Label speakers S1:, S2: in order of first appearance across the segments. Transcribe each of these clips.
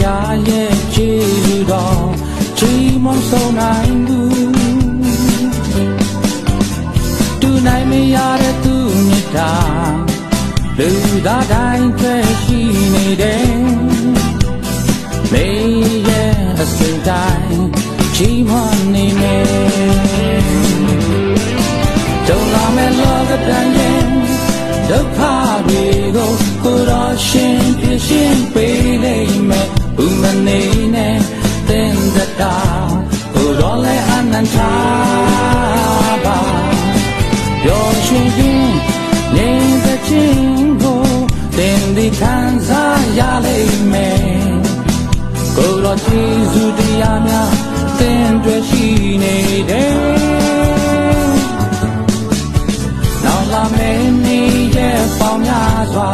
S1: ရှင်ဖျားရဲ့ခြေလူတော်ချီးမွမ်းဆုံးနိုင်ဘူးတူနိုင်မရတဲ့သူမြတ်တာလူသားတိုင်းတွေ့ရှိနေတယ်မေရဲ့အစိမ်တိုင်းချီးမွမ်းနေမယ်ကြုံလာမဲ့လောကတန်ရင်ဒုက္ခတွေကိုကိုယ်တော်ရှင် ပါပျော်ရွှင်ခြင်းနေသခြင်းကိုတင်ဒီခံစားရလိမ့်မယ်ကိုယ်တော်ကြည်စုတရားများတင်တွေ့ရှိနေတယ်နောက်လာမယ့်နေ့ရဲ့ပေါင်းများစွာ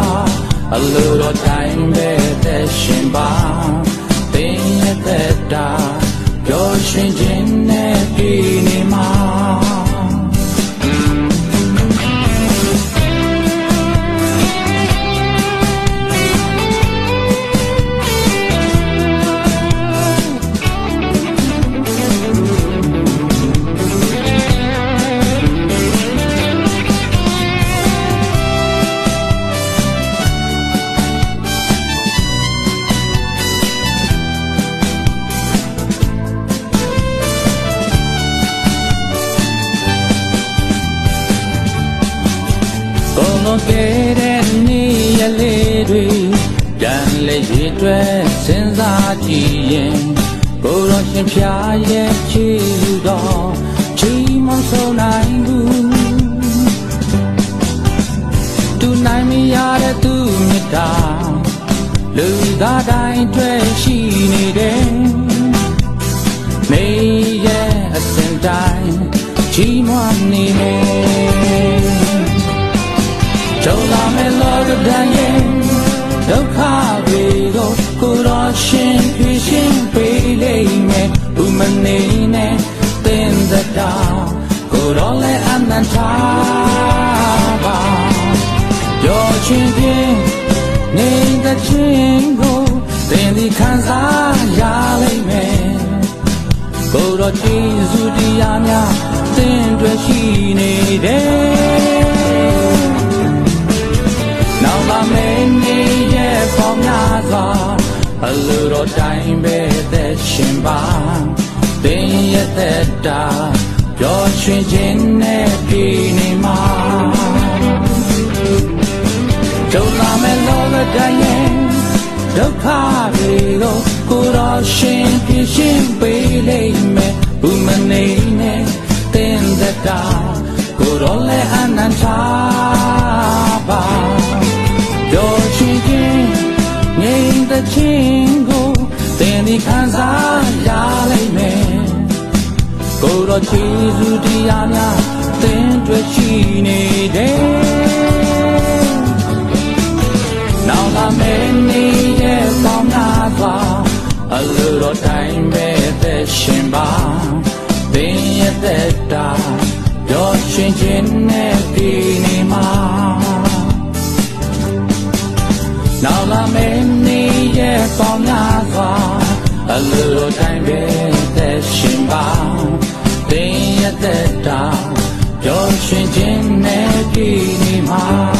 S1: အလိုတော်တိုင်းပဲသက်ရှင်ပါတင်းရဲ့သက်တာပျော်ရွှ နေ့ရက်လေးတွေပြန်လေရည်တွဲစဉ်းစားကြည့်ရင်ကိုယ်တော်ရှင်ဖျားရဲ့ချီးလူတော်ချီးမွမ်းဆုံးနိုင်ဘူးတူနိုင်မရတဲ့သူမြတ်တာလူသားတိုင်းတွေ့ရှိနေတယ် နန္တပါပျော်ရွှင်ခြင်းနေတဲ့ခြင်းကိုသင်ဒီခံစားရလိမ့်မယ်ကိုယ်တော်ကြည်စုတရားများသင်တွေ့ရှိနေတယ်နောက်လာမယ့်နေ့ရဲ့ပေါင်းများစွာအလိုတော်တိုင်းပဲသက်ရှင်ပါသင်ရဲ့သက်တာပျော် ရွှင်ခြင်းနဲ့ပြည်နေမှာကြုံလာမယ့်လောကတိုင်းရဲ့ဒုက္ခတွေကိုကိုယ်တော်ရှင်ပြရှင်းပေးလိမ့်မယ်ဘုမနေနဲ့တင်သက်တာကိုယ်တော်လည်းအနန္တပါပျော်ရွှင်ခြင်းငြိမ်သက်ခြင်းကို စုတရားများသင်တွေ့ရှိနေတယ်။နောက်လာမယ့်နေ့ရဲ့ပေါင်းများစွာအလိုတော်တိုင်းပဲသက်ရှင်ပါ။သင်ရဲ့သက်တာပျော်ရွှင်ခြင်းနဲ့ပြည်နေမှာ။နောက်လာမယ့်နေ့ရဲ့ပေါင်းများစွာအလိုတော်တိုင်းပဲသက်ရှင်ပါ ရဲ့သက်တာပျော်ရွှင်ခြင်းနဲ့ပြည်နေမှာ